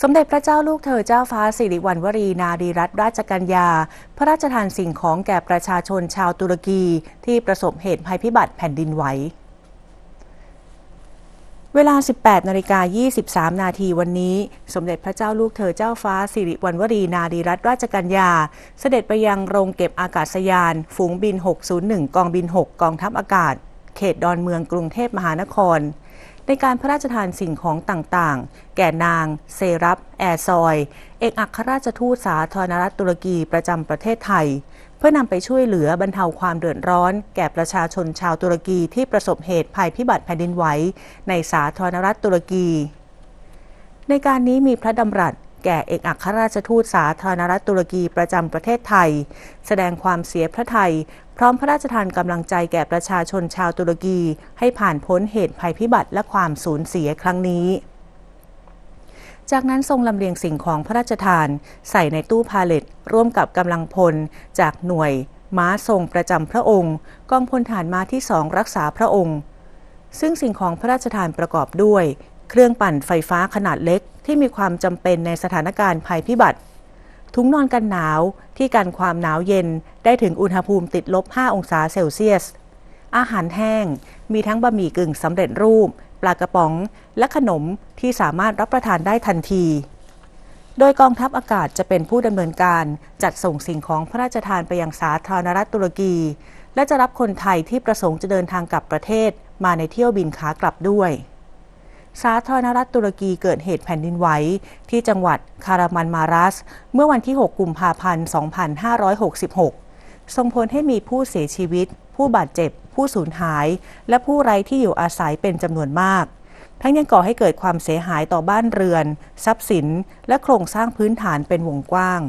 สมเด็จพระเจ้าลูกเธอเจ้าฟ้าสิริวัณวรีนารีรัตนราชกัญญา พระราชทานสิ่งของแก่ประชาชนชาวตุรกี ที่ประสบเหตุภัยพิบัติแผ่นดินไหว เวลา 18นาฬิกา23 นาทีวันนี้ สมเด็จพระเจ้าลูกเธอเจ้าฟ้าสิริวัณวรีนารีรัตนราชกัญญา เสด็จไปยังโรงเก็บอากาศยาน ฝูงบิน 601 กองบิน 6 กองทัพอากาศ เขตดอนเมืองกรุงเทพมหานคร ในการพระราชทานสิ่งของต่างๆ แก่นาง เซรับ แอร์ซอย เอกอัครราชทูตสาธารณรัฐตุรกีประจำประเทศไทย เพื่อนำไปช่วยเหลือบรรเทาความเดือดร้อน แก่ประชาชนชาวตุรกีที่ประสบเหตุภัยพิบัติแผ่นดินไหวในสาธารณรัฐตุรกี ในการนี้มีพระดำรัส แก่เอกอัครราชทูตสาธารณรัฐตุรกีประจำประเทศไทย แสดงความเสียพระทัยพร้อมพระราชทานกำลังใจแก่ประชาชนชาวตุรกี ให้ผ่านพ้นเหตุภัยพิบัติและความสูญเสียครั้งนี้จากนั้นทรงลำเลียงสิ่งของพระราชทาน ใส่ในตู้พาเลตร่วมกับกำลังพล จากหน่วย ม้าทรงประจำพระองค์ กองพลฐานม้าที่สองรักษาพระองค์ ซึ่งสิ่งของพระราชทานประกอบด้วย เครื่องปั่นไฟฟ้าขนาดเล็กที่มีความจำเป็นในสถานการณ์ภัยพิบัติ ถุงนอนกันหนาวที่กันความหนาวเย็นได้ถึงอุณหภูมิติดลบ 5 องศาเซลเซียส อาหารแห้งมีทั้งบะหมี่กึ่งสำเร็จรูป ปลากระป๋องและขนมที่สามารถรับประทานได้ทันที โดยกองทัพอากาศจะเป็นผู้ดำเนินการจัดส่งสิ่งของพระราชทานไปยังสาธารณรัฐตุรกี และจะรับคนไทยที่ประสงค์จะเดินทางกลับประเทศมาในเที่ยวบินขากลับด้วย สาธารณรัฐตุรกีเกิดเหตุแผ่นดินไหวที่จังหวัดคารามันมารัส เมื่อวันที่ 6 กุมภาพันธ์ 2566 ส่งผลให้มีผู้เสียชีวิต ผู้บาดเจ็บ ผู้สูญหาย และผู้ไร้ที่อยู่อาศัยเป็นจำนวนมาก ทั้งยังก่อให้เกิดความเสียหายต่อบ้านเรือน ทรัพย์สิน และโครงสร้างพื้นฐานเป็นวงกว้าง